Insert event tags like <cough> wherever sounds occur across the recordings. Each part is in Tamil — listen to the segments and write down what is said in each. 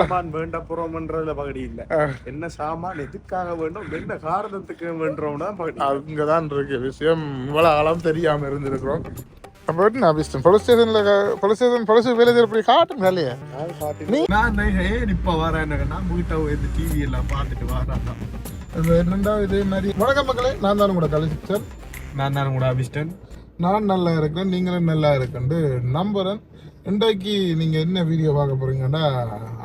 சாமான் வேண்ட போறோம்ன்றதுல பகுதி இல்ல. என்ன சாமான் எதுக்காக வேண்டும் என்ன காரணத்துக்கு வேண்டுறோம்னா பகுதி அங்கதான் இருக்கு விஷயம். இவ்வளவு காலம் தெரியாம இருந்திருக்கிறோம். அப்ப என்ன அபிஷ்டம் போலீஸ் ஸ்டேஷன்ல போலீஸ் ஸ்டேஷன் போலீஸ் வேலை செய்யறப்படி காட்டும் வேலையை. நான் ஏன் இப்ப வரேன்னா வீட்டை இந்த டிவி எல்லாம் பார்த்துட்டு வரான் என்னண்டா இதே மாதிரி. வணக்கம் மக்களே நான் தான் உங்களோட கலிசிச்சர் நான் தான் கூட அபிஷ்டன் நான் நல்லா இருக்கேன் நீங்களும் நல்லா இருக்கேன்ட்டு நம்புறேன். இன்றைக்கு நீங்க என்ன வீடியோ பார்க்க போறீங்கன்னா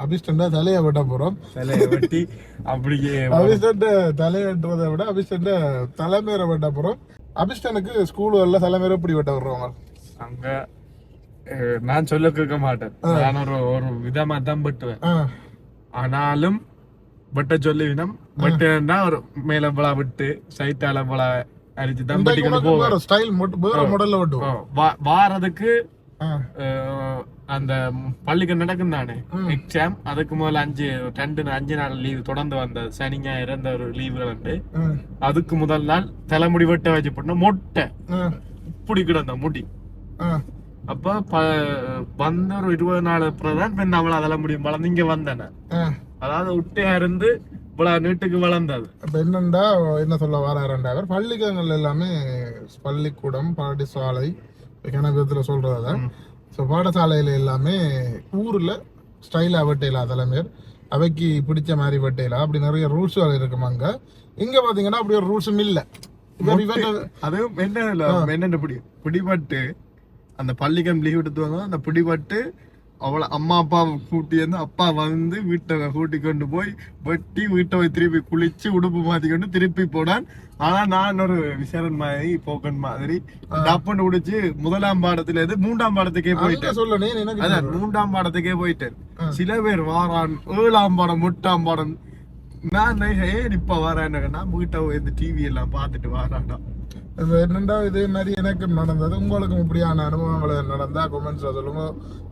அபிஷ்டண்டா தலையை வெட்ட போறோம். சிலையை வெட்டி அப்படியே <laughs> அபிஷ்டண்ட தலையை வெட்டுறதை விட அபிஷ்டண்ட தலைமையில வெட்ட போறோம். அபிஷ்டனுக்கு ஸ்கூல் வரல தலைமையில இப்படி வெட்ட விடுறவங்க அங்க நான் சொல்ல கேட்க மாட்டேன். நான் ஒரு ஒரு விதமா தான் வெட்டுவேன். ஆனாலும் வெட்ட சொல்லி வினம். வெட்டுனா ஒரு மேல பலா விட்டு சைட்டால பலா அடிச்சு தான் வேற ஸ்டைல் மட்டும் வேற மாடல்ல வெட்டுவோம். வாரதுக்கு அந்த பள்ளிக்கு நடக்கும் தானே எக்ஸாம் அதுக்கு முதல்ல அஞ்சு ரெண்டு அஞ்சு நாள் லீவு தொடர்ந்து வந்த சனி ஞாயிறு அந்த ஒரு லீவுகள் வந்து அதுக்கு முதல் நாள் தலைமுடி வெட்ட வச்சு போட்டோம் மொட்டை. இப்படி கிடந்த முடி. அப்ப வந்த ஒரு இருபது நாள் அப்புறம் தான் பெண் அவளை அதெல்லாம் முடியும். வளர்ந்து இங்க வந்தேன். அதாவது உட்டையா இருந்து இவ்வளவு நீட்டுக்கு வளர்ந்தது. அப்ப என்னண்டா என்ன சொல்ல வராருண்டா அவர்? பள்ளிக்கூடங்கள் எல்லாமே பள்ளிக்கூடம் பாடசாலை கணக்கத்துல சொல்றதுதான் ஸோ பாடசாலையில எல்லாமே ஊர்ல ஸ்டைலா வெட்டையில தலைமையர்? அவைக்கு பிடிச்ச மாதிரி வெட்டையில? அப்படி நிறைய ரூல்ஸ் இருக்கும் அங்க. இங்க பாத்தீங்கன்னா அப்படி ஒரு ரூல்ஸும் இல்ல. அது என்ன என்னென்ன பிடி பிடிபட்டு அந்த பள்ளிக்கம் லீவ் எடுத்துவாங்க அந்த பிடிபட்டு அவளை அம்மா அப்பா கூட்டி வந்து அப்பா வந்து வீட்டை கூட்டி கொண்டு போய் வெட்டி வீட்டை போய் திருப்பி குளிச்சு உடுப்பு மாத்தி கொண்டு திருப்பி போனான். ஆனா நான் ஒரு விசரன் மாதிரி போக்கன் மாதிரி டப்புன்னு குடிச்சு முதலாம் பாடத்துல இருந்து மூன்றாம் பாடத்துக்கே போயிட்டேன். அங்க சொல்ல நீ எனக்கு அதான் மூன்றாம் பாடத்துக்கே போயிட்டேன். சில பேர் வாரான் ஏழாம் பாடம் எட்டாம் பாடம். நான் ஏன் இப்ப வரேன்னா வீட்டை இந்த டிவி எல்லாம் பார்த்துட்டு வாரான்டா என்னண்டா இதே? மாதிரி எனக்கும் நடந்தது? உங்களுக்கும் இப்படியான அனுபவங்கள் நடந்தா கொமெண்ட்ஸ்ல சொல்லுங்க.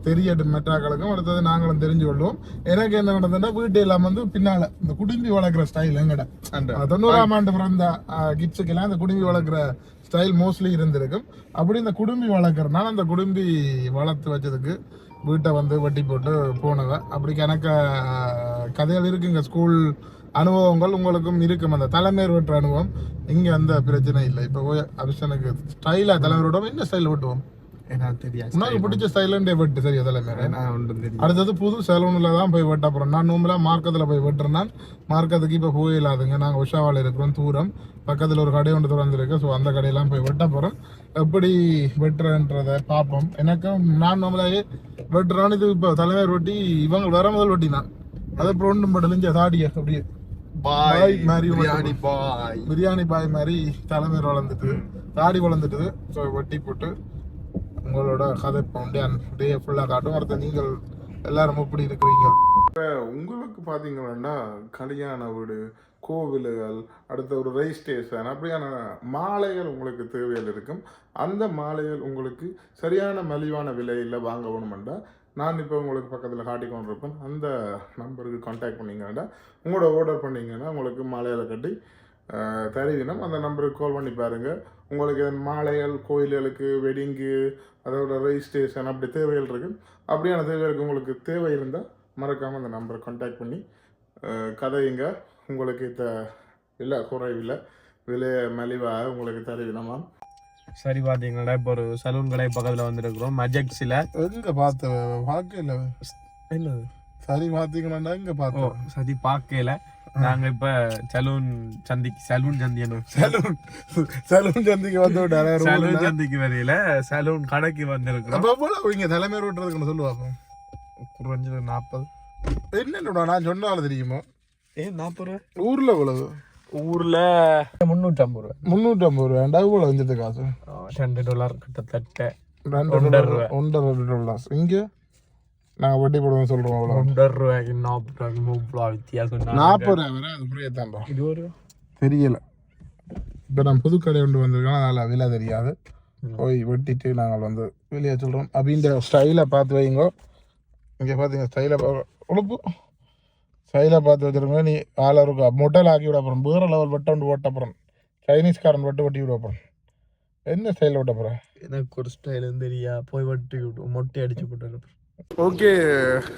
தெரியட்டும் மெட்டாக்களுக்கும் அடுத்தது நாங்களும் தெரிஞ்சு கொள்வோம். எனக்கு என்ன நடந்ததுன்னா வீட்டு எல்லாம் வந்து பின்னால இந்த குடும்பி வளர்க்குற ஸ்டைல் எங்கட? தொண்ணூறாம் ஆண்டு பிறந்த கிட்ஸுக்கெல்லாம் இந்த குடும்பி வளர்க்குற ஸ்டைல் மோஸ்ட்லி இருந்திருக்கும். அப்படி இந்த குடும்பி வளர்க்குறனால அந்த குடும்பி வளர்த்து வச்சதுக்கு வீட்டை வந்து வட்டி போட்டு போனவ. அப்படி கணக்க கதைகள் இருக்குங்க. ஸ்கூல் அனுபவங்கள் உங்களுக்கும் இருக்கும். அந்த தலைமையர் வெட்டுற அனுபவம் இங்க அந்த பிரச்சனை இல்லை. இப்போ போய் அபிஷனுக்கு ஸ்டைலா தலைவர் விடுவோம் என்ன ஸ்டைல் வெட்டுவோம் உனக்கு பிடிச்ச ஸ்டைலுண்டே வெட்டு? சரியா தலைமையர்? அடுத்தது புது சலூன்ல தான் போய் வெட்ட போறோம். நான் நோம்பலா மார்க்கத்தில் போய் வெட்டுறேன். மார்க்கத்துக்கு இப்போ போயிடாதுங்க நாங்கள் உஷாவால் இருக்கிறோம் தூரம். பக்கத்தில் ஒரு கடை ஒன்று திறந்துருக்கு. ஸோ அந்த கடையெல்லாம் போய் வெட்ட போகிறோம் எப்படி வெட்டுறன்றதை பார்ப்போம். எனக்கும் நான் நம்மளாவே வெட்டுறான்னு இது இப்போ தலைவர் வெட்டி இவங்க வர முதல் வெட்டினான் அது அப்புறம் ஒன்றும் படலிஞ்ச தாடிய அப்படியே. பாய். மாதிரி பிரியாணி பாய். பிரியாணி பாய் மாதிரி தலைமையர் வளர்ந்துட்டு தாடி வளர்ந்துட்டு ஸோ வெட்டி போட்டு உங்களோட கதை பவுண்டே டே ஃபுல்லாக காட்டும். அடுத்து நீங்கள் எல்லாரும் எப்படி இருக்கிறீங்க? உங்களுக்கு பார்த்தீங்கன்னா கல்யாண வீடு கோவில்கள் அடுத்த ஒரு ரயில் ஸ்டேஷன் அப்படியான மாலைகள் உங்களுக்கு தேவைகள் இருக்கும். அந்த மாலைகள் உங்களுக்கு சரியான மலிவான விலையில் வாங்க வேணுமெண்டா நான் இப்போ உங்களுக்கு பக்கத்தில் காட்டி கொண்டிருப்பேன் அந்த நம்பருக்கு காண்டாக்ட் பண்ணிங்கன்னா உங்களோட ஆர்டர் பண்ணிங்கன்னா உங்களுக்கு மாலையில் கட்டி அஹ், தருவினம் அந்த நம்பருக்கு கால் பண்ணி பாருங்கள் உங்களுக்கு மாலைகள் கோயில்களுக்கு வெட்டிங்கு அதோட ரெஜிஸ்ட்ரேஷன் அப்படி தேவைகள் இருக்கு. அப்படியான தேவைகளுக்கு உங்களுக்கு தேவை இருந்தால் மறக்காமல் அந்த நம்பரை காண்டாக்ட் பண்ணி கதையுங்க உங்களுக்கு த இல்லை குறைவில்லை விலை மலிவாக உங்களுக்கு தருவினமா சரி பாத்தீங்களா இப்போ ஒரு சலூன் கடை பக்கத்துல வந்திருக்கிறோம். மஜெக்ஸில. எங்கே பார்த்த பார்க்கல என்னது? சரி பார்த்தீங்கன்னா இங்கே பார்த்தோம் சரி பார்க்கல. நாங்க இப்ப சலூன் சந்திக்கு சலூன் சந்தியனும் சலூன் சலூன் சந்திக்கு வந்து விட்டாரு? சலூன் சந்திக்கு வரையில சலூன் கடைக்கு வந்திருக்கிறோம். அப்போ போல இங்கே தலைமை ரோட்டுறதுக்கு சொல்லுவாங்க. குறைஞ்சது நாற்பது. என்னடா நான் சொன்னாலும் தெரியுமா? ஏ நாற்பது ரூபா? ஊரில் இவ்வளவு ஊர்ல முன்னூற்றி ஐம்பது ரூபா முந்நூற்றம்பது ரூபா ரெண்டாவது இவ்வளோ வந்துட்டு காசு? ரெண்டு டாலர் கிட்டத்தட்ட. ரெண்டு ரூபா. ஒன்றரை டாலர்ஸ் இங்கே? நாங்கள் வட்டி போடுவோம் சொல்கிறோம் அவ்வளோ ஒன்றரை ரூபாய்க்கு நாற்பது ரூபாய்க்கு முப்பது ரூபா வித்தியாசம் நாற்பது ரூபா வரை அது புரிய தாண்டா. இது ஒரு? தெரியல. இப்போ நான் புது கடை கொண்டு வந்திருக்கோம் அதில் விலை தெரியாது. போய் வெட்டிட்டு நாங்கள் வந்து வெளியே சொல்கிறோம் அப்படின்ற ஸ்டைலை பார்த்து வைங்கோ. இங்கே பார்த்தீங்க ஸ்டைலை உழுப்பு. ஸ்டைலை பார்த்து வச்சுருங்க நீ ஆள் இருக்கா மொட்டையில் ஆக்கி விட அப்புறம் வேறு லெவல் வெட்ட வந்து ஓட்ட அப்புறம் சைனீஸ்காரன் வெட்டு வெட்டி விட அப்புறம் என்ன ஸ்டைலில் வெட்ட போகிறேன் எனக்கு ஒரு ஸ்டைல் தெரியா போய் வட்டி விட்டு மொட்டை அடிச்சு போட்டு ஓகே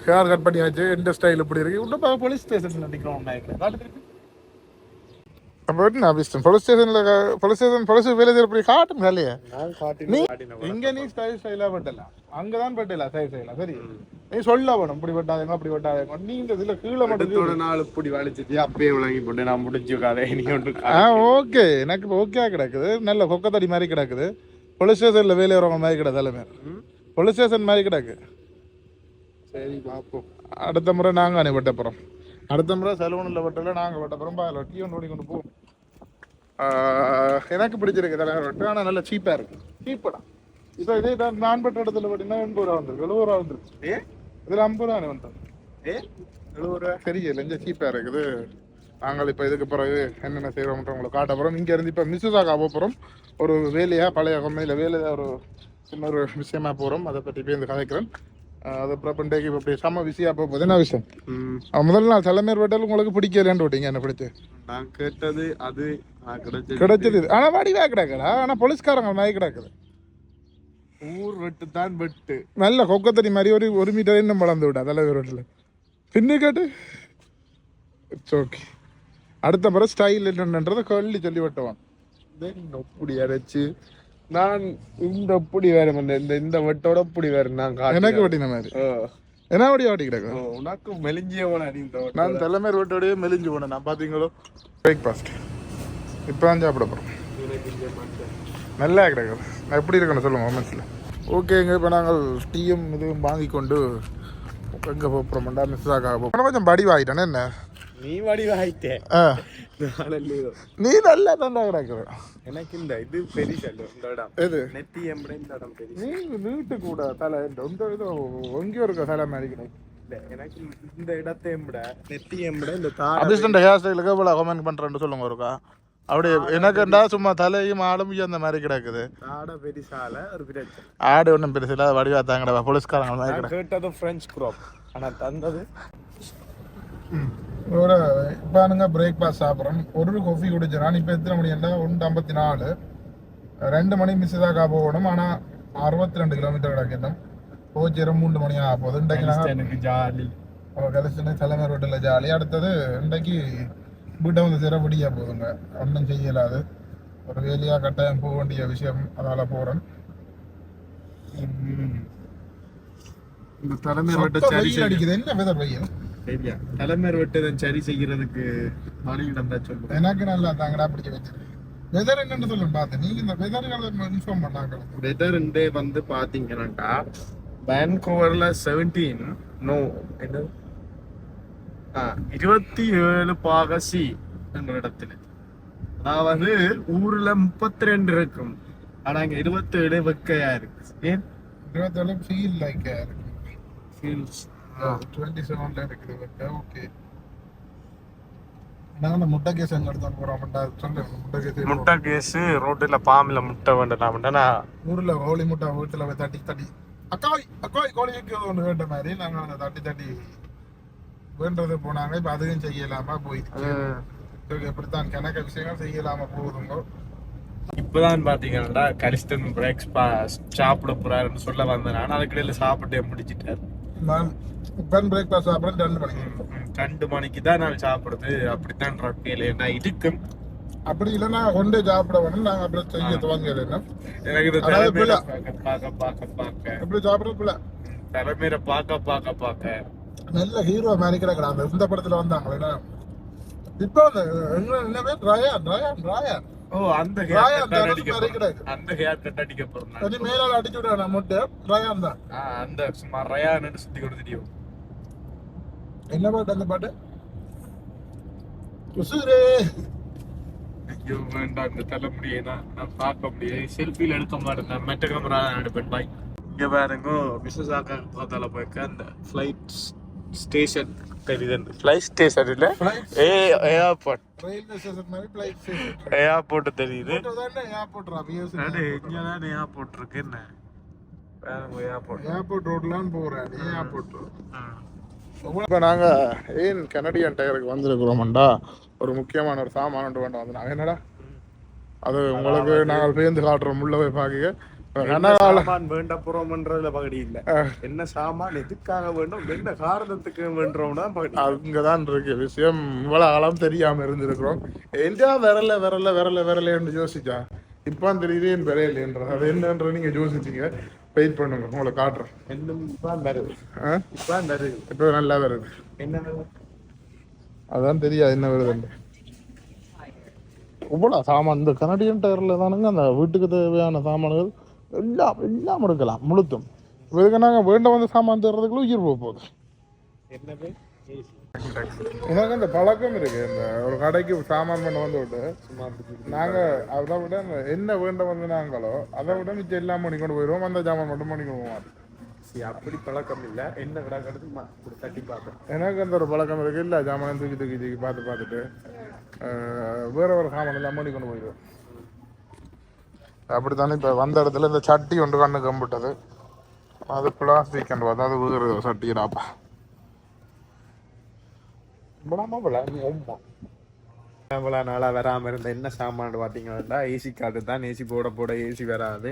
ஹேர் கட் பண்ணியாச்சு எந்த ஸ்டைல் இப்படி இருக்கு இன்னும் போலீஸ் ஸ்டேஷன் நினைக்கிறோம் என்ன விஷயம் போலீஸ் ஸ்டேஷன்ல போலீஸ் ஸ்டேஷன் போலீஸ் வேலை காட்டும் நான் நீ இங்க நீ ஸ்டைல் ஸ்டைலா பட்டலாம் அங்கதான் பட்டல ஸ்டைல் ஸ்டைலா சரி. நீ சொல்ல வேணும். இப்படி பட்டாதேங்க அப்படி பட்டாதேங்க நீ இந்த இதுல கீழே மட்டும் நாள் இப்படி வலிச்சிட்டு அப்பயே விளங்கி போட்டு நான் முடிஞ்சு கதை நீ ஒன்று ஆ ஓகே. எனக்கு ஓகே கிடக்குது. நல்ல கொக்கத்தடி மாதிரி கிடக்குது. போலீஸ் ஸ்டேஷன்ல வேலை வரவங்க மாதிரி கிடக்கு எல்லாமே போலீஸ் ஸ்டேஷன் மாதிரி கிடக்கு. சரி பார்ப்போம் அடுத்த முறை நாங்க அணை வெட்ட போறோம். அடுத்த முறை சலூனில் வெட்டல நாங்க வெட்ட போறோம். அதில் டீ ஒன்று ஓடி கொண்டு போவோம் எனக்கு பிடிச்சிருக்கு தலைவர் வெட்டு. ஆனால் நல்ல சீப்பா இருக்கு. சீப்படா இப்போ இதே தான் நான் பெற்ற இடத்துல வெட்டினா எண்பது ரூபா வந்துருக்கு எழுபது ரூபா வந்துருச்சு. ஏ? இதில் ஐம்பது ரூபா வந்துடும் ஏ? எழுபது ரூபா? சரி லெஞ்ச சீப்பாக இருக்குது. நாங்கள் இப்போ இதுக்கு பிறகு என்னென்ன செய்கிறோம்ன்ற உங்களுக்கு காட்ட போகிறோம் இங்கே இருந்து இப்போ மிஸ்ஸஸாக போக போகிறோம் ஒரு வேலையாக பழைய கம்பெனியில் வேலையாக ஒரு சின்ன ஒரு விஷயமா போகிறோம் அதை பற்றி பேருந்து கதைக்கிறேன். ஆஹ் அது அப்புறம் பண்டைக்கு இப்போ அப்படி செம்ம பிஸியாக போக போகுது. என்ன விஷயம்? ம். ஆஹ் முதல் நாள் தலைமையர் வெட்டல் உங்களுக்கு பிடிக்கலன்னு விட்டீங்க என்ன பிடிச்சி. நான் கேட்டது அது நான் கிடைச்சது. கிடைச்சது இது. ஆனா வடிவா கிடக்குடா. ஆனா போலீஸ்காரங்க மாதிரி கிடக்குது. ஊர் வெட்டு தான் வெட்டு. நல்ல கொக்கத்தடி மாதிரி ஒரு ஒரு மீட்டர் இன்னும் வளர்ந்து விட்டா தலைவர் வெட்டில் பின்னு கேட்டு? இட்ஸ் ஓகே அடுத்த முறை ஸ்டைல் என்னன்றதை கள்ளி சொல்லி வெட்டுவான் அப்படி அரைச்சு நான் இந்த அப்படி வேற இந்த இந்த இந்த வெட்டோட அப்படி வேற நான். எனக்கு வெட்டின மாதிரி. என்ன வடி வாட்டி கிடக்கு? ஓ, உனக்கு இந்த வெட்டு. நான் தலைமையர் வெட்டோடய மெலிஞ்சு போனேன். நான் பார்த்தீங்களோ பிரேக்ஃபாஸ்ட் இப்போ தான் சாப்பிட போகிறோம். நல்லா கிடக்குது. நான் எப்படி இருக்கணும் சொல்லுங்க மொமெண்ட்ஸில் ஓகேங்க இப்போ நாங்கள் டீயும் இதுவும் வாங்கி கொண்டு எங்கே போகிறோம்டா மிஸ் ஆக போகிறோம் கொஞ்சம் படி வாங்கிட்டானே என்ன? நீ வடிவாயிட்டே ஆ. நீ நல்லா தான்டா கிடக்குற. எனக்கு இந்த இது பெரிசல்லு இந்த இடம். எது? நெத்தி எம்பட இந்த இடம் பெரிய நீ வீட்டு கூட தலை இந்த இது எங்கேயோ இருக்க தலை மாதிரி எனக்கு இந்த இடத்தை எம்பட நெத்தி எம்பட இந்த தாடை அபிஸ்டன்ட் ஹேர் ஸ்டைலுக்கு இவ்வளோ கமெண்ட் பண்ணுறேன்னு சொல்லுங்க ஒருக்கா. அப்படி எனக்குண்டா சும்மா தலையும் ஆளும் அந்த மாதிரி கிடக்குது. தாடை பெரிசால ஒரு பிரச்சனை. ஆடு ஒன்றும் பெருசு இல்லை வடிவா தாங்கடா போலீஸ்காரங்க மாதிரி நான் கிடக்கு. கேட்டது பிரெஞ்சு crop. ஆனா தந்தது ஒரு இப்போ நாங்க பிரேக்ஃபாஸ்ட் சாப்பிட்றோம். ஒரு காஃபி குடிச்சிடறான் இப்போ எத்தனை மணி என்ன ஒன்று ஐம்பத்தி நாலு ரெண்டு மணி மிஸ் தான் போகணும். ஆனால் அறுபத்தி ரெண்டு கிலோமீட்டர் கிடக்கணும் போச்சிரம் மூன்று மணி ஆக போகுது. இன்றைக்கு ஜாலி. கடைசியில் தலைமை ரோட்டில் ஜாலி. அடுத்தது இன்றைக்கு வீட்டை வந்து சிற விடியா போகுதுங்க. ஒன்றும் செய்யலாது. ஒரு வேலையாக கட்டாயம் போக வேண்டிய விஷயம். அதனால் போகிறேன் இந்த தலைமை சரி செய்ய அடிக்குது. என்ன வெதர் வெயில்? சரியா தலைமை வெட்டதை சரி செய்யறதுக்கு வழி இருந்தா சொல்லுங்க. எனக்கு நல்லா தாங்கடா பிடிச்சி வச்சிருக்கு வெதர் என்னன்னு சொல்லுங்க பார்த்து நீங்க இந்த வெதர்களை இன்ஃபார்ம் பண்ணாங்க வெதர் வந்து பாத்தீங்கன்னாக்கா வேன்கோவர்ல செவன்டீன் நோ என்ன இருபத்தி ஏழு பாக சி என்ற இடத்துல. அதாவது ஊர்ல முப்பத்தி ரெண்டு இருக்கும். ஆனா இங்க இருபத்தி ஏழு வெக்கையா இருக்கு. ஏன்? இருபத்தேழு ஃபீல் லைக் ஃபீல்ஸ் டுவெண்ட்டி செவன்ல இருக்குது ஓகே முட்டை கேஸ் எங்க எடுத்து போகிறோம்டா சொல்லுங்க முட்டை கேஸ் முட்டை கேஸ் ரோட்டுல பாம்புல முட்டை வேண்டாம்டா ஊர்ல கோழி முட்டை வீட்டுல போய் தட்டி தட்டி. அக்காய் அக்காய் கோழி வைக்கிறது ஒன்று கேட்ட மாதிரி நாங்கள் அந்த தட்டி தட்டி வேண்டது போனாங்க இப்போ அதுவும் செய்யலாமா? போயிடுச்சு எப்படித்தான்? கணக்க விஷயங்கள் செய்யலாமா? போகுதுங்க. இப்பதான் பாத்தீங்கன்னா கரிஸ்டன் பிரேக்ஸ் சாப்பிட போறாருன்னு சொல்ல வந்தேன். நான் அதுக்கிடையில சாப்பிட்டே முடிச்சிட்டாரு நான் பிரேக்ஃபாஸ்ட் சாப்பிட்றேன் ரெண்டு மணிக்கு. ரெண்டு மணிக்கு தான் நான் சாப்பிடுறது. அப்படித்தான் ரக்கையில என்ன இருக்கும் அப்படி இல்லைன்னா கொண்டு சாப்பிட வேணும். நாங்கள் அப்புறம் செய்ய துவங்கல எனக்கு பிள்ளை. பார்க்க பார்க்க பார்க்க எப்படி சாப்பிட்றதுக்குள்ள தலைமையில பார்க்க பார்க்க பார்க்க. நல்ல ஹீரோ மாதிரி கிடக்குறா அந்த இந்த படத்துல வந்தாங்களே இப்போ அந்த என்ன பேர்? ரயான் ரயான் ரயான் ஓ அந்த ராயா, ஹேர் கட் தனுஷ் அடிக்க மாதிரி போறேன். கிடக்கு. அந்த ஹேர் கட் அடிக்க போறேன் அது மேலால அடிச்சு விட நான் முட்டை? ரயான் தான். ஆ, அந்த சும்மா ரயான்னு சுத்தி தெரியும் என்ன பாட்டு அந்த பாட்டு? உசுரே. ஐயோ வேண்டாம் இந்த தலைமுடியை நான் நான் பார்க்க முடியாது. செல்ஃபியில் எடுக்க மாட்டேன். மெட்ட கேமரா எடுப்பேன். பாய் இங்க பாருங்க மிஸ்ஸஸ் ஆக்கா பார்த்தால போய்க்க அந்த ஃப்ளைட் ஸ்டேஷன் தெரியுது ஃப்ளைட் ஸ்டேஷன் இல்ல? ஏ ஏர்போர்ட் ரயில்வே ஸ்டேஷன் மாதிரி ஃப்ளைட் ஸ்டேஷன் ஏர்போர்ட் தெரியுது. அடே இங்க தான் ஏர்போர்ட் இருக்கு என்ன? ஏர்போர்ட் ஏர்போர்ட் ரோட்லாம் போறேன் ஏர்போர்ட் இப்போ நாங்கள் ஏன் கனடியன் டயருக்கு வந்திருக்கிறோம்டா? ஒரு முக்கியமான ஒரு சாமான் வேண்டாம் வந்து நாங்கள் என்னடா? அது உங்களுக்கு நாங்கள் பேருந்து காட்டுறோம் உள்ள போய் பார்க்க என்ன காலம் சாமான் வேண்ட போறோம்ன்றதுல பகுதி இல்ல. என்ன சாமான் எதுக்காக வேண்டும் என்ன காரணத்துக்கு வேண்டுறோம்னா பகுதி அங்கதான் இருக்கு. விஷயம் இவ்வளவு காலம் தெரியாம இருந்திருக்கிறோம். எங்கேயா விரல விரல விரல விரலன்னு யோசிச்சா? இப்போ தெரியுது என் விரையில்லைன்றது அது என்னன்ற நீங்க யோசிச்சீங்க. வெயிட் பண்ணுங்க உங்களை காட்டுறேன். இன்னும் இப்பதான் வருது. ஆ? இப்பதான் வருது. இப்போ நல்லா வருது. என்ன? அதான் தெரியாது என்ன வருதுன்னு இவ்வளோ சாமான் இந்த கனடியன் டயரில் தானுங்க அந்த வீட்டுக்கு தேவையான சாமான்கள். எல்லாம் எல்லாம் எடுக்கலாம் முழுத்தும். இதுக்கு நாங்கள் வேண்ட வந்து சாமான் தர்றதுக்குள்ள உயிர் போக போகுது. எனக்கு அந்த பழக்கம் இருக்கு. இந்த ஒரு கடைக்கு சாமான் பண்ண வந்து விட்டு நாங்க அதை விட அந்த என்ன வேண்ட வந்து நாங்களோ அதை விட மிச்சம் எல்லாம் பண்ணி கொண்டு போயிடுவோம் அந்த சாமான் மட்டும் பண்ணி கொண்டு போவோம். சரி அப்படி பழக்கம் இல்ல. என்ன கடை கடத்து தட்டி பார்த்தேன் எனக்கு அந்த ஒரு பழக்கம் இருக்கு. இல்லை சாமான் தூக்கி தூக்கி தூக்கி பார்த்து பார்த்துட்டு வேற ஒரு சாமான் எல்லாம் பண்ணி கொண்டு போயிடுவோம் அப்படித்தானே? இப்போ வந்த இடத்துல இந்த சட்டி ஒன்று கண்ணு கம்பிட்டது. அது பிளாஸ்டிக் கண்டு பார்த்தா அது வேறு சட்டிடாப்பா இவ்வளோ நாளாக வராமல் இருந்த என்ன சாமான் பார்த்தீங்கன்னா ஏசி கார்டு தான் ஏசி போட போட ஏசி வராது.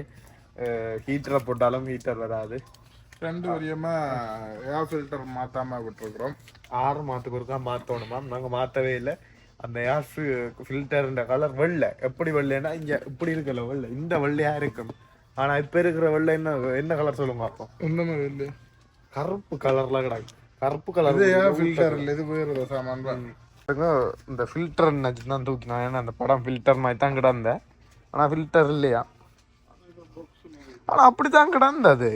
ஹீட்டரை போட்டாலும் ஹீட்டர் வராது. ரெண்டு வரியமா? Air filter மாத்தாம விட்டுருக்குறோம். ஆறு மாதத்துக்கு ஒருக்கா மாற்றணுமா நாங்கள் மாற்றவே இல்லை. அந்த ஏர் ஃபில்டர்ன்ற கலர் வெள்ளை. எப்படி வெள்ளைன்னா இங்கே இப்படி இருக்கல வெள்ளை. இந்த வெள்ளையா இருக்கும். ஆனால் இப்போ இருக்கிற வெள்ளை என்ன என்ன கலர் சொல்லுங்க அப்போ? ஒன்றுமே இல்லை கருப்பு கலர்ல கிடக்கு கருப்பு கலர் ஃபில்டர் இல்லை இது வேறு சாமான் இந்த ஃபில்டர் தான் தூக்கினா ஏன்னா அந்த படம் ஃபில்டர் மாதிரி தான் கிடந்தேன். ஆனால் ஃபில்டர் இல்லையா? ஆனால் அப்படி தான் கிடந்தது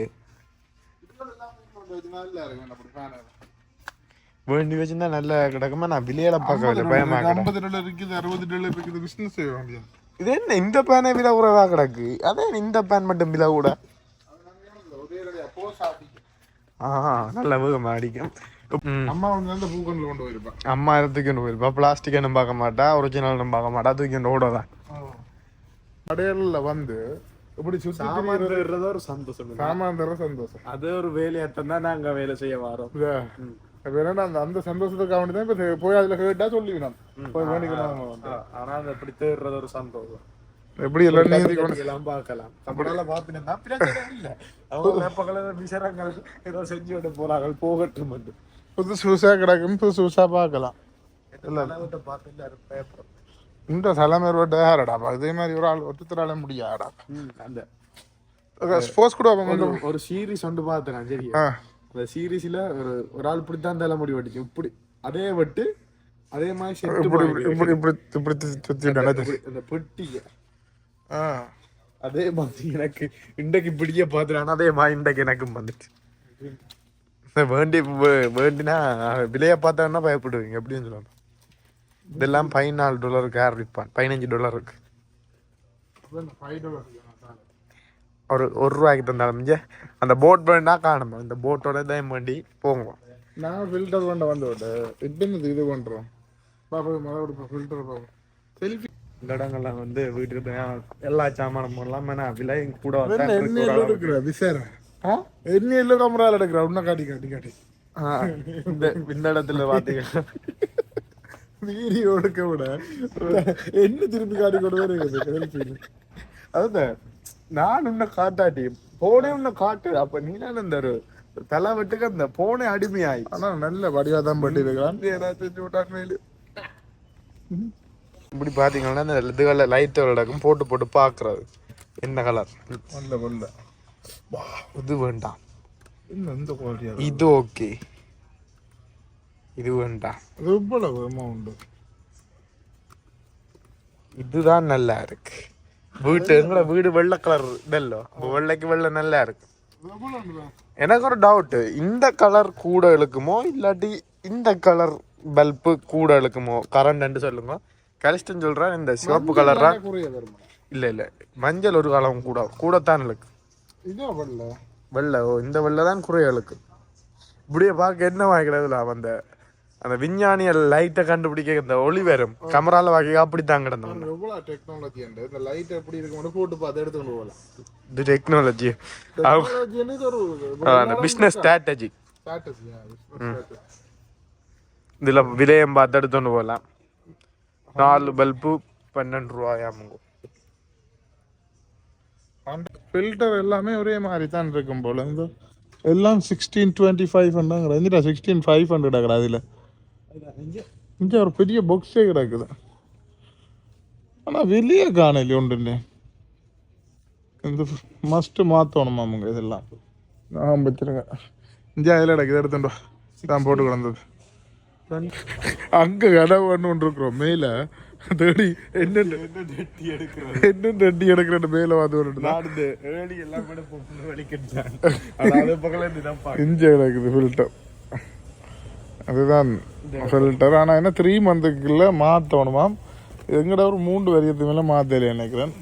வேண்டி வச்சிருந்தா நல்ல கிடக்குமா? நான் விலையில பார்க்கவில்லை பயமா ஐம்பது டாலர் இருக்குது அறுபது டாலர் இருக்குது பிசினஸ் செய்ய வேண்டியது. இது என்ன இந்த பேனே விலை குறைவா கிடக்கு? அதே இந்த பேன் மட்டும் விலை கூட. ஆ நல்ல வேகமா அடிக்கும். அம்மா வந்து அந்த பூக்கொண்டில் கொண்டு போயிருப்பான் அம்மா தூக்கிட்டு போயிருப்பா. பிளாஸ்டிக் என்ன பார்க்க மாட்டா ஒரிஜினல் பார்க்க மாட்டா. தூக்கிட்டு ஓடதான் கடைகளில் வந்து இப்படி சுத்தி ஒரு சந்தோஷம் சாமான் சந்தோஷம். அது ஒரு வேலையாட்டம் தான் நாங்க வேலை செய்ய வரோம். இப்ப என்னன்னா அந்த அந்த சந்தோஷத்துக்காக வேண்டி தான் இப்ப போய் அதுல கேட்டா சொல்லிவிடும் போய் வேண்டிக்கணும் ஆனா அது அப்படி தேடுறது ஒரு சந்தோஷம். எப்படி எல்லாம் நீதி எல்லாம் பார்க்கலாம். தமிழால பாப்பினா பிரச்சனை இல்ல. அவங்க பக்கத்துல விசரங்கள் ஏதோ செஞ்சு விட்டு போறாங்க போகட்டும் மட்டும் புதுசு புதுசா கிடக்கும் புதுசு புதுசா பார்க்கலாம். இந்த தலைமையர் விட்டு யாரடாப்பா இதே மாதிரி ஒரு ஆள் ஒருத்தரால முடியாடா அந்த. ஸ்போர்ட்ஸ் கூட ஒரு வந்து ஒரு சீரிஸ் வந்து பார்த்தேன் சரியா? ஆ, அந்த சீரிஸ்ல ஒரு ஒரு ஆள் இப்படித்தான் தலைமுடி வெட்டிச்சு. இப்படி அதே வெட்டு அதே மாதிரி செட்டு இப்படி. இப்படி இப்படி இப்படி சுத்தி இப்படி அந்த பெட்டிய. ஆ. அதே மாதிரி எனக்கு இன்றைக்கு பிடிக்க பார்த்துட்டான் அதே மாதிரி இன்றைக்கு எனக்கும் வந்துச்சு. வேண்டி வேண்டினா விலையை பார்த்தோன்னா பயப்படுவீங்க எப்படின்னு சொல்லுவாங்க இதெல்லாம் பதினாலு டாலருக்கு விற்பான் பதினஞ்சு டாலருக்கு ஃபைவ் டாலர் ஒரு ஒரு ரூபாய்க்கு தந்தாலும் அந்த போட் வேண்டா காணுமா? இந்த போட்டோட தான் வேண்டி போங்க நான் ஃபில்டர் பண்ண வந்து விட்டு இப்போ இது பண்றோம் பாப்பா முதல்ல ஃபில்டர் பாப்போம் செல்ஃபி இந்த இடங்கள்லாம் வந்து வீட்டுக்கு எல்லா சாமானும் ஏன்னா விலை கூட என்ன. எடுக்கிற? விசாரம் எண்ணெயில் கேமராவில் எடுக்கிற? இன்னும் காட்டி காட்டி காட்டி. இந்த இந்த இடத்துல பாத்தீங்கன்னா வீடியோ எடுக்க விட என்ன திருப்பி காட்டி கொண்டு செல்ஃபி அதுதான் நான் இன்னும் காட்டாட்டி போனே இன்னும் காட்டு. அப்ப நீ தான் இந்த ஒரு தலை வெட்டுக்கு அந்த போனே அடிமையாயி. ஆனா நல்ல வடிவா தான் பட்டி இருக்கிறான் ஏதாச்சும் செஞ்சு விட்டான் மேலு. இப்படி பாத்தீங்கன்னா இந்த இதுகள லைட் நடக்கும் போட்டு போட்டு பாக்குறது என்ன கலர் நல்ல நல்ல இது வேண்டாம். இந்த குவாலிட்டியா இது ஓகே இது வேண்டாம். இவ்வளவு அமௌண்ட் இதுதான் நல்லா இருக்கு. வீட்டு எங்களோட வீடு வெள்ளை கலர் இதல்லோ வெள்ளைக்கு வெள்ளை நல்லா இருக்கு. எனக்கு ஒரு டவுட் இந்த கலர் கூட இழுக்குமோ இல்லாட்டி இந்த கலர் பல்பு கூட இழுக்குமோ? கரண்ட் சொல்லுங்க. கலிஸ்டன் சொல்றேன் இந்த சிவப்பு கலரா இல்ல இல்ல. மஞ்சள் ஒரு காலம் கூட கூடத்தான் இழுக்கு. வெள்ளை. ஓ இந்த வெள்ளை தான் குறைய இழுக்கு. இப்படியே பார்க்க என்ன வாங்கிக்கிறதுல அந்த அந்த விஞ்ஞானியல் லைட்டை கண்டுபிடிக்க இந்த ஒளி வரும். கமரால வாக்கி அப்படித்தான் கிடந்தோம் எவ்வளவு டெக்னாலஜி இந்த லைட் எப்படி இருக்கு? போட்டு பார்த்து எடுத்துட்டு போகலாம். இது டெக்னாலஜி அந்த பிசினஸ் ஸ்ட்ராட்டஜி இதுல விலையம் பார்த்து எடுத்துட்டு போகலாம். நாலு பல்பு பன்னெண்டு ரூபாயாமுங்க ஃபில்டர் எல்லாமே ஒரே மாதிரி தான் இருக்கும் போல. இந்த எல்லாம் சிக்ஸ்டீன் டுவெண்ட்டி ஃபைவ் ஹண்ட்ரட் இந்த சிக்ஸ்டீன் ஃபைவ் ஹண்ட்ரட் அதில் இங்கே ஒரு பெரிய பாக்ஸே கிடக்குது. ஆனால் வெளியே காணல ஒன்று இந்த மஸ்ட்டு மாற்றணுமா அவங்க இதெல்லாம்? நான் வச்சிருங்க இங்கே அதில் கிடக்குது? எடுத்துட்டோம் தான் போட்டு கிடந்தது. அங்கே கடை ஒன்று இருக்கிறோம். மேலே தேடி என்னென்ன என்ன ரெட்டி எடுக்கிற மேலே வந்து ஒரு இஞ்சி கிடக்குது ஃபில்டர் அதுதான் ஃபில்டர் ஆனால் என்ன த்ரீ மந்த்துக்குள்ள மாற்றணுமாம் எங்கட ஒரு மூன்று வரியத்து மேலே மாற்றல நினைக்கிறேன்.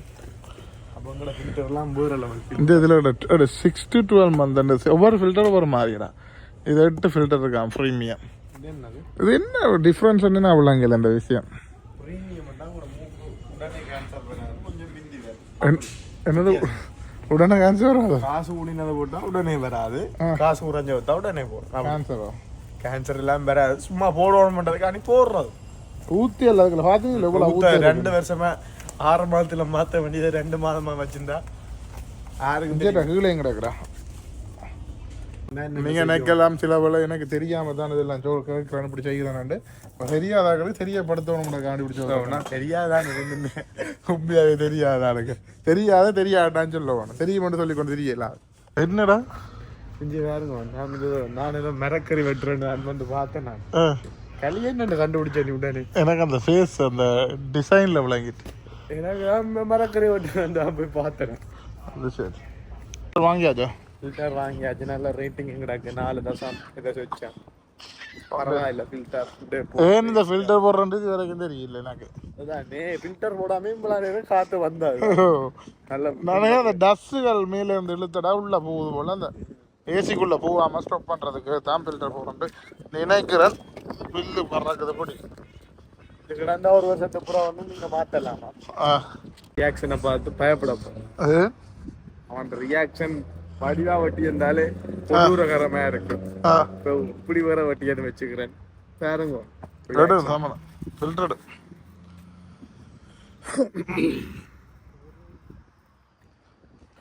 இந்த இதில் சிக்ஸ் டு டுவெல் மந்த் ஒவ்வொரு ஃபில்டர் ஒவ்வொரு மாதிரிடா. இது எட்டு ஃபில்டர் இருக்கான் ப்ரீமியம் இது என்ன டிஃப்ரென்ஸ் என்ன அவ்வளோங்கல்ல இந்த விஷயம். வரும் என்னது உடனே கேன்சர் வராது? காசு ஊடினதை போட்டா உடனே வராது. காசு உறைஞ்ச வைத்தா உடனே போடும். கேன்சரா கேன்சர் எல்லாம் வராது சும்மா போடணும்ன்றதுக்காண்டி போடுறது. ஊற்றி எல்லாம் இருக்குல்ல பார்த்தீங்களா எவ்வளோ ஊத்த ஊற்றி ரெண்டு வருஷமா ஆறு மாதத்துல மாத்த வேண்டியதை ரெண்டு மாதமா வச்சிருந்தா யாருக்கும் இங்கே கீழே கிடக்குறா. நீங்க நினைக்கலாம் சில வேளை எனக்கு தெரியாம தான் இதெல்லாம் சோறு இப்படி செய்கிறேன் தெரியாதாக்களுக்கு தெரியப்படுத்தணும் கண்டுபிடிச்சோம் நான் தெரியாதான் இருந்தேன் உண்மையாவே தெரியாத ஆளுக்கு தெரியாத தெரியாட்டான்னு சொல்லுவான் தெரியுமென்று சொல்லி கொண்டு தெரியல. என்னடா? இங்கே வேறுங்க நான் இது நான் ஏதோ மிரக்கறி வெட்டுறேன்னு நான் வந்து பார்த்தேன் நான். கல்யாணம் கண்டுபிடிச்சேன் நீ உடனே. எனக்கு அந்த ஃபேஸ் அந்த டிசைன்ல விளங்கிட்டு. எனக்கு மரக்கறி வெட்டுறேன் நான் போய் பார்த்தேன். அது சரி. வாங்கியாச்சா? ஃபில்டர் வாங்கியாச்சு. நல்ல ரேட்டிங் எங்கடாக்கு. நாலு தசம் இதை வச்சேன். பரவாயில்ல ஃபில்டர் ஏன் இந்த ஃபில்டர் போடுறது வரைக்கும் தெரியல எனக்கு. அதானே ஃபில்டர் போடாம இவ்வளோ காத்து வந்தாது நல்ல நிறைய அந்த டஸ்ஸுகள் மேலே இருந்து இழுத்தடா உள்ள போகுது போல அந்த ஏசிக்குள்ள போகாம ஸ்டாப் பண்றதுக்கு தான் ஃபில்டர் போடுறது நினைக்கிறேன் பில்லு வர்றதுக்கு பொடி கிடந்த ஒரு வருஷத்துக்கு அப்புறம் வந்து நீங்க மாத்தலாமா? ஆ, ரியாக்ஷனை பார்த்து பயப்பட அது? அவன் ரியாக்ஷன் வடிவா வட்டி இருந்தாலே கொடூரகரமா இருக்கு. ஆ, இப்போ இப்படி வர வட்டியான்னு வச்சுக்கிறேன். பாருங்க. எடு சாமன ஃபில்டர் எடு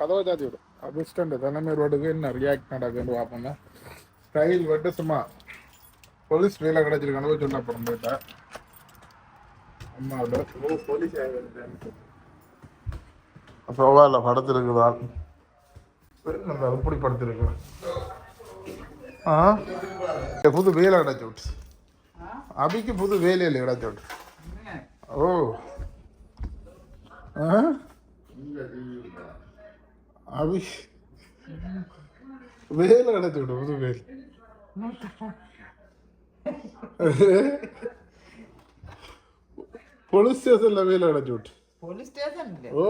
கதவை தாத்தி விடு அசிஸ்டண்ட் தலைமை ரோடுக்கு என்ன ரியாக்ட் நடக்குன்னு பார்ப்போங்க ஸ்டைல் விட்டு சும்மா போலீஸ் வேலை கிடைச்சிருக்கானு சொன்ன போயிட்டா. அம்மாவோட. போலீஸ் சோவால படுத்திருக்குதா? அந்த இப்படி படுத்திருக்கு ஆ? புது வேலை கிடைச்சு விட்டு. அபிக்கு புது வேலையில் கிடைச்சு விட்டு. ஓ. ஆ? அபி வேலை கிடைச்சு விட்டு புது வேலை போலீஸ் ஸ்டேஷன்ல வேலை கிடைச்சு விட்டு போலீஸ் ஸ்டேஷன்ல ஓ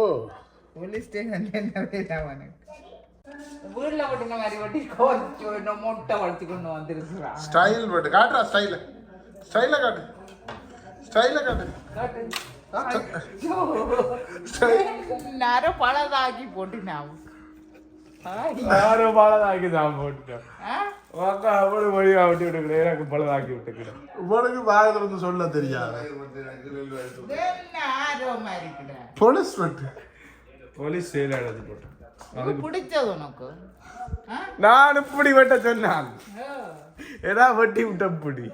போலீஸ் ஸ்டேஷன்ல என்ன வேலை அவனுக்கு வீட்டுல ஓட்டுன மாதிரி வட்டி கோச்சு மொட்டை வளர்த்து கொண்டு வந்துருக்குறான் ஸ்டைல் பட்டு காட்டுறா ஸ்டைல ஸ்டைல காட்டு ஸ்டைல காட்டு நேரம் பழதாக்கி போட்டு நான் யாரும் பழதாக்கி தான் போட்டுட்டேன் உக்கா அப்படி வழியா விட்டு எனக்கு பழதாக்கி விட்டுக்கிறேன் உனக்கு வாய் திறந்து சொல்ல தெரியாது போலீஸ் பட்டு போலீஸ் செயல் எழுதி போட்டேன் உனக்கு பிடிச்சது உனக்கு ஆ? நான் இப்படி வெட்ட சொன்னான் ஏதா வெட்டி விட்ட பிடி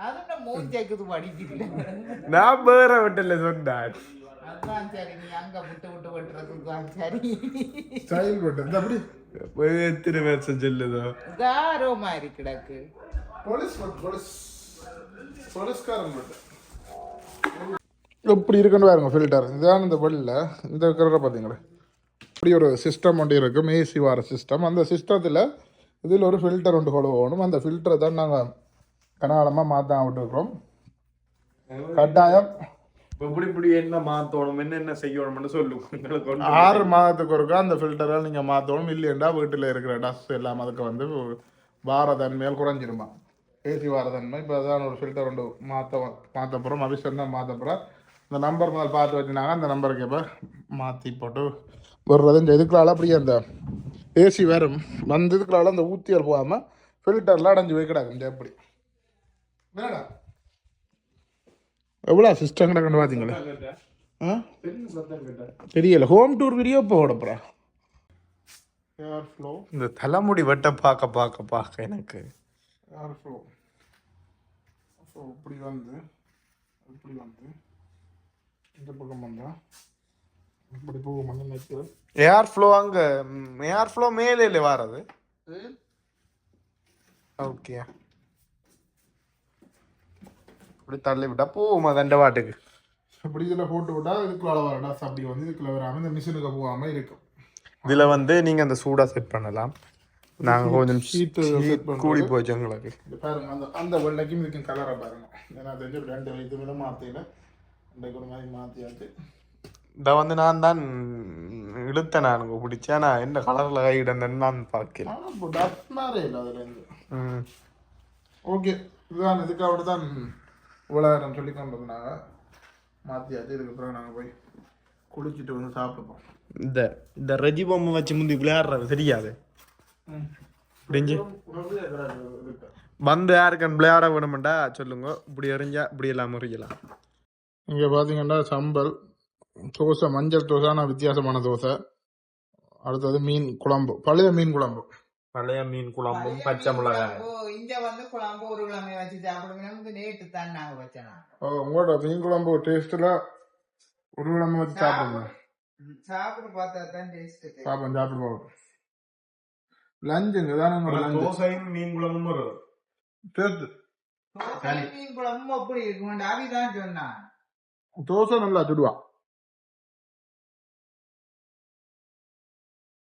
அது மூஞ்சைக்குது படிக்கல நான் வேற வெட்டல சொன்னான் அதான் சரி நீ அங்க விட்டு விட்டு வெட்டுறதுக்கு தான் சரி ஸ்டைல் பட்டு இந்த அப்படி போய் எத்தனை வருஷம் சொல்லுதோ? இது ஆர்வமா இருக்கிறாக்கு போலீஸ் பட்டு போலீஸ். போலீஸ்காரன் பட்டு எப்படி இருக்குன்னு பாருங்க ஃபில்டர் இதான் இந்த பல்லில் இந்த இருக்கிற பார்த்தீங்களா இப்படி ஒரு சிஸ்டம் ஒன்று இருக்கும் ஏசி வார சிஸ்டம் அந்த சிஸ்டத்தில் இதில் ஒரு ஃபில்டர் ஒன்று கொழுவணும் அந்த ஃபில்டரை தான் நாங்கள் கனகாலமாக மாற்ற விட்டுருக்குறோம். கட்டாயம். இப்படி இப்படி என்ன மாத்தணும் என்ன என்ன செய்யணும்னு சொல்லும் ஆறு மாதத்துக்கு ஒருக்கா அந்த ஃபில்டரை நீங்கள் மாற்றணும் இல்லையண்டா வீட்டில் இருக்கிற டஸ்ட் எல்லாம் அதுக்கு வந்து வாரதன்மையால் குறைஞ்சிருமா? ஏசி வாரதன்மை இப்போ அதான் ஒரு ஃபில்டர் ஒன்று மாற்ற மாற்ற போகிறோம் அபிஷன் தான் மாற்ற போகிறோம் இந்த நம்பர் முதல் பார்த்து வச்சுனாங்க அந்த நம்பருக்கு இப்போ மாற்றி போட்டு வர்றது இந்த இதுக்குள்ளால அப்படியே அந்த ஏசி வரும் வந்ததுக்குள்ளால அந்த ஊத்தியல் போகாமல் ஃபில்டர்லாம் அடைஞ்சு போய் கிடக்கும் இந்த எப்படி? என்னடா? எவ்வளோ சிஸ்டம் கிடக்குன்னு பார்த்தீங்களா ஆ? தெரியல. ஹோம் டூர் வீடியோ ஃப்ளோ இந்த தலைமுடி வெட்ட பார்க்க பார்க்க பார்க்க எனக்கு. ஏர் ஃப்ளோ ஸோ இப்படி வந்து இப்படி வந்து. இந்த பக்கம் வந்தா இப்படி போகும் நினைக்கிறேன் ஏர் ஃப்ளோ அங்க ஏர் ஃப்ளோ மேலே இல்லை வாரது ஓகே இப்படி தள்ளி விட்டா போகுமா தண்ட பாட்டுக்கு? இப்படி இதில் போட்டு விட்டா இதுக்குள்ள வர டஸ் அப்படி வந்து இதுக்குள்ள வராமல் இந்த மிஷினுக்கு போகாமல் இருக்கும். இதுல வந்து நீங்க அந்த சூடா செட் பண்ணலாம். நாங்க கொஞ்சம். கூடி போச்சு எங்களுக்கு. பாருங்க அந்த அந்த வெள்ளைக்கும் இதுக்கும் கலரை பாருங்க. ஏன்னா தெரிஞ்சு ரெண்டு இது விட மாத்தையில ரெண்டு ஒரு மாதிரி மாற்றியாச்சு இத வந்து நான் தான் இழுத்தேன் நான் பிடிச்சேன் நான் என்ன கலர்ல கையிடன்னு நான் ஆனால் மாதிரி இல்லை அதுலேருந்து ம். ஓகே இதுதான் இதுக்காக தான் இவ்வளோ சொல்லி கொண்டு வந்தாங்க மாற்றியாச்சு இதுக்கப்புறம் நாங்கள் போய் குளிச்சுட்டு வந்து சாப்பிடுப்போம் இந்த இந்த ரெஜி பொம்மை வச்சு முந்தி விளையாடுறது தெரியாது. புரிஞ்சு? வந்து யாருக்கன் விளையாட வேணுமெண்டா? சொல்லுங்க. இப்படி எறிஞ்சா இப்படி எல்லாம் முறியலாம். இங்கே பார்த்தீங்கன்னா சம்பல் தோசை மஞ்சள் தோசை ஆனால் வித்தியாசமான தோசை. அடுத்தது மீன் குழம்பு. பழைய மீன் குழம்பு. பழைய மீன் குழம்பும் பச்சை மிளகாய் ஓ இங்க வந்து குழம்பு ஒரு கிழமை வச்சு சாப்பிடுங்க நமக்கு நேற்று தான் நாங்க வச்சோம் ஓ, உங்களோட மீன் குழம்பு டேஸ்ட்டில் ஒரு கிழமை வச்சு சாப்பிடுங்க சாப்பிட்டு பார்த்தா தான் டேஸ்ட் சாப்பிடும் சாப்பிடுவோம் லஞ்சுங்க தானே உங்களோட லஞ்சு தோசையும் மீன் குழம்பும் வரும் சேர்த்து மீன் குழம்பு அப்படி இருக்கும் அவிதான் சொன்னான் தோசை நல்லா சுடுவான்